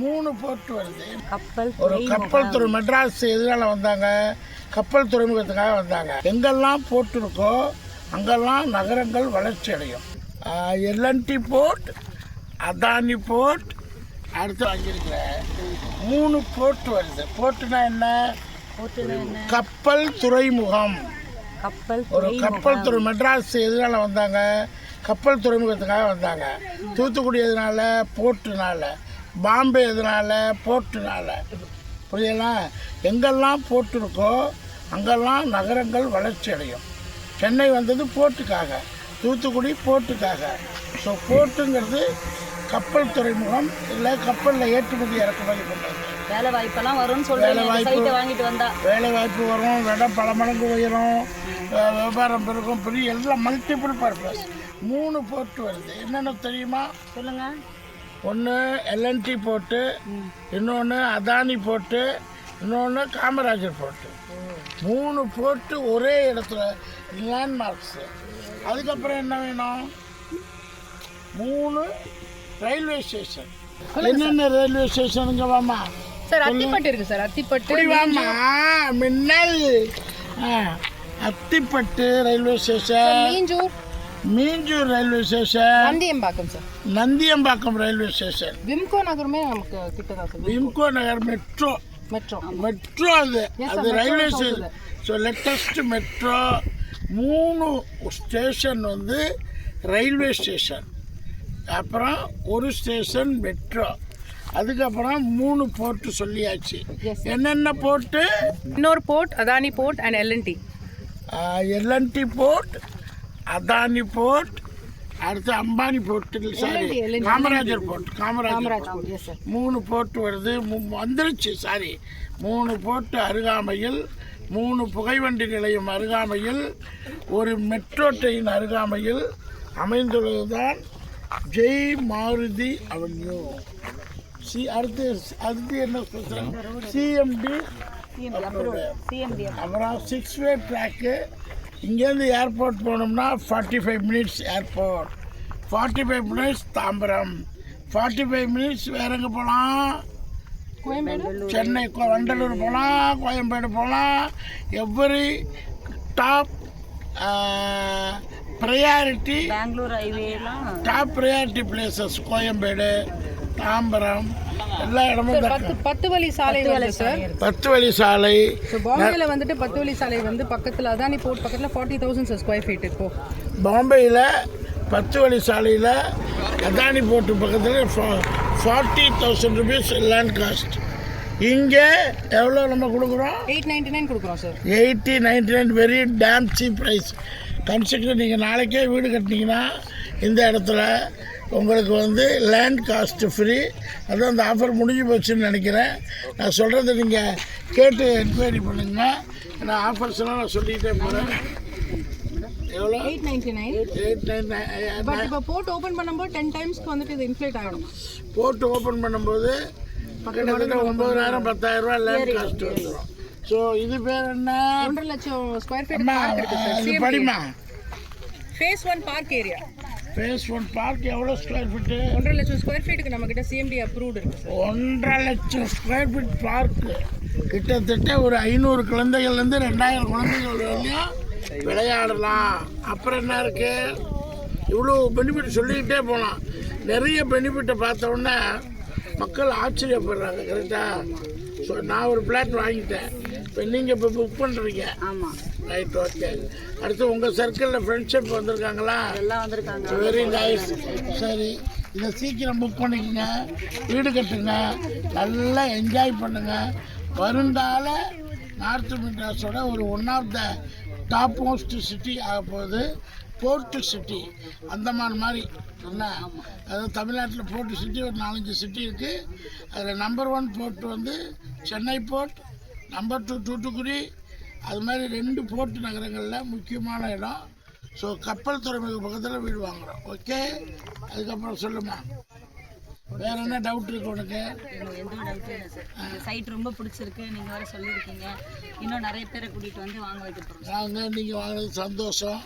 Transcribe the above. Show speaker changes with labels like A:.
A: மூணு போர்ட் வருது.
B: கப்பல்
A: ஒரு கப்பல் துறை மெட்ராஸ் எதனால வந்தாங்க. கப்பல் துறைமுகத்துக்காக வந்தாங்க. எங்கெல்லாம் போர்ட் இருக்கோ அங்கெல்லாம் நகரங்கள் வளர்ச்சி அடையும். எல்என்டி போர்ட் அதானி போர்ட் அடுத்து வாங்கியிருக்கிறேன். மூணு போர்ட் வருது. போர்ட்டுனா என்ன? கப்பல் துறைமுகம்
B: கப்பல்
A: ஒரு கப்பல் துறை மெட்ராஸ் எதனால வந்தாங்க. கப்பல் துறைமுகத்துக்காக வந்தாங்க. தூத்துக்குடி எதனால போர்ட்டுனால பாம்பே எதனால போர்ட்டுனால புரியலாம் எங்கெல்லாம் போர்ட் இருக்கோ அங்கெல்லாம் நகரங்கள் வளர்ச்சி அடையும். சென்னை வந்தது போர்ட்டுக்காக தூத்துக்குடி போர்ட்டுக்காக ஸோ போர்ட்டுங்கிறது கப்பல் துறைமுகம் இல்லை கப்பலில் ஏற்றுமதி இறக்குமதி பண்ணுறது
B: வேலை வாய்ப்பெல்லாம் வரும்னு
A: வேலை
B: சொல்றீங்க
A: வாய்ப்பு.
B: வாங்கிட்டு வந்தா.
A: வேலை வாய்ப்பு வரும் இடம் பல மடங்கு உயரும் வியாபாரம் பெருகும். பெரிய எல்லாம் மல்டிபிள் பர்பஸ் மூணு போர்ட் வருது. என்னென்ன தெரியுமா?
B: சொல்லுங்க.
A: ஒன்று எல்என்டி போர்ட்டு இன்னொன்று அதானி போர்ட்டு இன்னொன்று காமராஜர் போர்ட்டு மூணு போர்ட்டு ஒரே இடத்துல லேண்ட்மார்க்ஸு அதுக்கப்புறம் என்ன வேணும்? மூணு ரயில்வே ஸ்டேஷன் என்னென்ன ரயில்வே ஸ்டேஷனுங்க வாமா
C: சார் அத்திப்பட்டு இருக்கு சார் அத்திப்பட்டு
A: வாமா மின்னல். Athipattu railway station
C: Minjur
A: Minjur railway station.
C: Nandiyambakkam sir
A: Nandiyambakkam railway station.
C: Wimco நகருமே நமக்கு கிட்ட தான் sir
A: Wimco Nagar metro.
C: Metro.
A: Metro அது. அது railway station. So latest metro மூணு ஸ்டேஷன் வந்து ரயில்வே ஸ்டேஷன். அப்புறம் ஒரு ஸ்டேஷன் மெட்ரோ. அதுக்கப்புறம் மூணு போர்ட்டு சொல்லியாச்சு. என்னென்ன போர்ட்டு?
C: இன்னொரு port Adani port and L and T
A: L and T port Adani port அடுத்து Ambani port sorry. Kamarajar port Kamarajar.
C: Port.
A: மூணு போர்ட் வருது வந்துருச்சு சாரி. மூணு போர்ட் அருகாமையில் மூணு புகைவண்டி நிலையம் அருகாமையில் ஒரு மெட்ரோ ட்ரெயின் அருகாமையில் அமைந்துள்ளதுதான் ஜெய் மாருதி அவென்யூ. சி அடுத்து அடுத்து என்ன சிஎம்டி
B: சிஎம்டி
A: அப்புறம் சிக்ஸ் வே ட்ராக்கு. இங்கேருந்து ஏர்போர்ட் போனோம்னா forty five minutes airport forty five minutes Tambaram. Forty five minutes வேற எங்கே போகலாம்
C: கோயம்பேடு?
A: சென்னை கோ- வண்டலூர் போகலாம் கோயம்பேடு போகலாம் every top priority
B: Bangalore ஹைவேலாம்
A: top priority places Koyambedu Tambaram. எல்லா இடமும்
C: பத்து பத்து வழி சாலை வருது சார்.
A: பத்து வழி சாலை.
C: ஸோ பாம்பேல வந்துட்டு பத்து வழி சாலை வந்து பக்கத்தில் அதானி போர்ட் பக்கத்தில் forty thousand sir square feet இப்போ.
A: பாம்பேயில் பத்து வழி சாலையில் அதானி போர்ட்டு பக்கத்தில் forty thousand rupees land cost இங்கே எவ்வளோ நம்ம கொடுக்குறோம்?
C: எயிட் நைன்டி நைன் கொடுக்குறோம் sir
A: eighty ninety nine very damn cheap price construction நீங்கள் நாளைக்கே வீடு கட்டினீங்கன்னா இந்த இடத்துல உங்களுக்கு வந்து லேண்ட் காஸ்ட் ஃப்ரீ அதுவும் அந்த ஆஃபர் முடிஞ்சு போச்சுன்னு நினைக்கிறேன். நான் சொல்கிறத நீங்கள் கேட்டு என்கொயரி பண்ணுங்கள் நான் ஆஃபர்ஸ்லாம் நான் சொல்லிகிட்டே போகிறேன் எவ்வளோ
C: eight ninety nine
A: eight nine
C: but இப்போ போர்ட் ஓப்பன் பண்ணும்போது டென் டைம்ஸ்க்கு வந்துட்டு இது இன்ஃப்ளேட் ஆகிடும்
A: போட்டு ஓப்பன் பண்ணும்போது கிட்டத்தட்ட ஒம்பதாயிரம் பத்தாயிரம் லேண்ட் காஸ்ட் வந்துடும் ஸோ இது பேர் என்ன?
C: ஒன்றரை லட்சம் square feet
A: படிமா
C: phase one park area
A: phase one park எவ்வளோ ஸ்கொயர் ஃபீட்டு
C: ஒன்றரை லட்சம் ஸ்கொயர் ஃபீட்டுக்கு நம்ம கிட்ட சிஎம்டி அப்ரூவ்டு இருக்கு சார்
A: ஒன்றரை லட்சம் ஸ்கொயர் ஃபீட் பார்க்கு கிட்டத்தட்ட ஒரு ஐநூறு குழந்தைகள்லேருந்து ரெண்டாயிரம் குழந்தைகள் வரையும் விளையாடலாம். அப்புறம் என்ன இருக்கு? இவ்வளோ பெனிஃபிட் சொல்லிக்கிட்டே போகலாம் நிறைய பெனிஃபிட்டை பார்த்த உடனே மக்கள் ஆச்சரியப்படுறாங்க கரெக்டாக ஸோ நான் ஒரு பிளாட் வாங்கிட்டேன். இப்போ நீங்கள் இப்போ புக் பண்ணுறீங்க
B: ஆமாம்
A: ரைட் ஓகே அடுத்து உங்கள் சர்க்கிளில் ஃப்ரெண்ட்ஷிப் வந்திருக்காங்களா?
B: எல்லாம் வந்திருக்காங்க.
A: வெரி நைஸ் சரி இதை சீக்கிரம் புக் பண்ணிக்கங்க. வீடு கட்டுங்க. நல்லா என்ஜாய் பண்ணுங்க. வருங்கால நார்த் மெட்ராஸோட ஒரு one of the top most city ஆக போகுது. போர்ட்டு சிட்டி அந்தமான் மாதிரி. என்ன அதாவது தமிழ்நாட்டில் போர்ட்டு சிட்டி ஒரு நாலஞ்சு சிட்டி இருக்குது அதில் நம்பர் ஒன் போர்ட் வந்து Chennai port number two Thoothukudi அது மாதிரி ரெண்டு போர்ட் நகரங்களில் முக்கியமான இடம். ஸோ கப்பல் துறைமுக பக்கத்தில் வீடு வாங்குறோம். ஓகே அதுக்கப்புறம் சொல்லுமா? வேற என்ன டவுட் இருக்கு உனக்கு?
B: எந்த டவுட்டும் இல்லை சார் இந்த சைட் ரொம்ப பிடிச்சிருக்கு. நீங்கள் வேறு சொல்லியிருக்கீங்க. இன்னும் நிறைய பேரை கூட்டிகிட்டு வந்து வாங்க வைக்க போகிறோம்
A: நாங்கள் நீங்கள் வாங்கினது சந்தோஷம்.